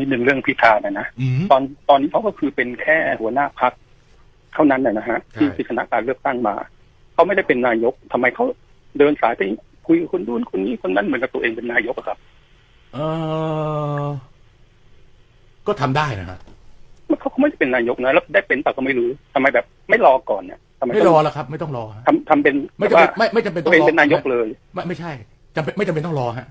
นิดนึงเรื่องพิธานะนะอืม ตอนตอนนี้เขาก็คือเป็นแค่หัวหน้าพักเท่านั้นนะนะฮะ ใช่ ที่ที่คณะการเลือกตั้งมาเขาไม่ได้เป็นนายกทำไมเขาเดินสายไปคุยกับคนนู้นคนนี้คนนั้นเหมือนกับตัวเองเป็นนายกอะครับ เออก็ทำได้นะฮะมันเขาก็ไม่ได้เป็นนายกนะแล้วได้เป็นแต่ก็ไม่รู้ทำไมแบบไม่รอก่อนเนี่ยทำไมไม่รต้อองแล้วครับ ไม่ต้องรอฮะทำทำเป็นไม่แบบจำว่าเป็นไม่ไม่จำเป็นตัต้วองเองรอเป็นนายกเลย ไม่ไม่ใช่จำเป็นไม่จำเป็นต้องรอฮะ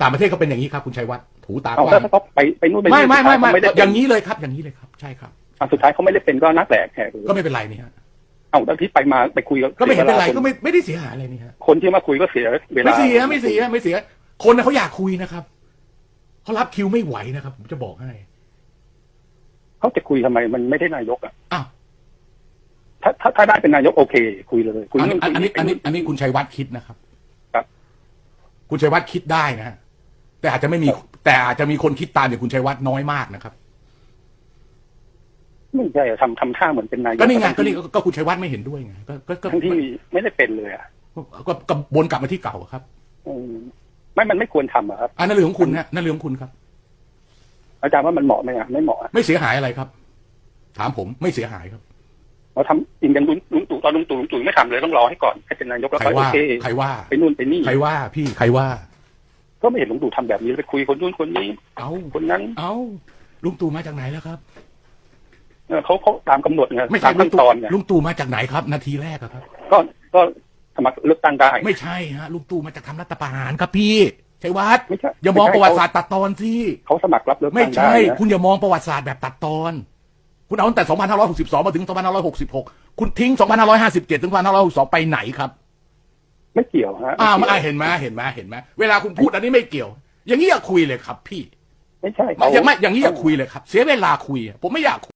ต่างประเทศก็เป็นอย่างนี้ครับ คุณชัยวัฒน์ ถูตาเอากแล้วว้างถ้าเขาไปไปนู่นไปไม่นี่ไม่ไม่ไม่สุดท้ายเขาไม่ได้อเป็นย่างนี้เลยครับอย่างนี้เลยครับ ใช่ครับ อะสุดท้ายเขาไม่ได้เป็นก็น่าแปลกแค่ก็ไม่เป็นไรนี่ฮะเอาแล้วที่ไปมาไปคุยกับก็ไม่เห็นเป็นไรสียวลาก็ไม่ไม่ได้เสียหายอะไรนี่ฮะคนที่มาคุยก็เสียเวลา ไม่เสียไม่เสียไม่เสีย คนน่ะเขาอยากคุยนะครับเขารับคิวไม่ไหวนะครับ ผมจะบอกให้เขาจะคุยทำไมมันไม่ได้นายกอะ อ้าวถ้าถ้าถ้าได้เป็นนายกโอเค คุยเลยคุยอันเรื่นี้องคุยอันนี้อันนี้คุยอันนี้คุณชัยวัฒน์คิดนะครับ ครับ คุณชัยวัฒน์คิดได้นะฮะแต่อาจจะไม่มี แต่อาจจะมีคนคิดตามอย่างคุณชัยวัฒน์น้อยมากนะครับ ไม่ใช่ทำทำท่าเหมือนเป็นนายกก็นี่ไงก็ทั้นี่ที่ก็ก็คุณชัยวัฒน์ไม่เห็นด้วยไงก็ก็ก็ทั้งที่ไม่ได้เป็นเลยอะก็ก็ก็วนกลับมาที่เก่าครับอืมไม่มันไม่ควรทำอะครับอันนั้นเรื่องของคุณฮะนั่นเรื่องของคุณครับ อาจารย์ว่ามันเหมาะไหมอะไม่เหมาะอะไม่เสียหายอะไรครับ ถามผมไม่เสียหายครับเราทำอินกันลุงลุงตู่ตอนลุงตู่ลุงตู่ไม่ทำเลยต้องรอให้ก่อนให้เป็นนายกแล้วใครค่อยโอว่าเคใครว่าไปนู่นไปนี่ใครว่าพี่ใครว่า ก็ไม่เห็นลุงตู่ทำแบบนี้ไปคุยคนนู้นคนนี้ เอาคนนั้น เอาลุงตู่มาจากไหนแล้วครับเออเขาเขาตามกำหนดไงไม่ตาใช่มลุขั้งนตู่ตอนไงลุงตู่มาจากไหนครับ นาทีแรกอะครับ ก็ก็สมัครเลือกตั้งได้ ไม่ใช่ฮะลุงตู่มาจากทำรัฐประหารครับพี่ชัยวัฒน์ไม่ใช่อย่ามองไใช่ประวัติศาสตร์ตัดตอนสิเขาสมัครรับเลือกไม่ตั้งได้ใช่ นะคุณอย่ามองประวัติศาสตร์แบบตัดตอน คุณเอาตั้งแต่ 2562 มาถึง 2566 คุณทิ้ง 2557 ถึง 2562 ไปไหนครับ ไม่เกี่ยวฮะอ้าวไม่มาเกี่ยวเห็นไหมเห็นไหมเห็นไหมเวลาคุณพูดอันนี้ไม่เกี่ยว อย่างนี้อย่าคุยเลยครับ พี่ไม่ใช่ไม่เขา อย่างไม่อย่างนี้อย่าคุยเลยครับ เสียเวลาคุยผมไม่อยาก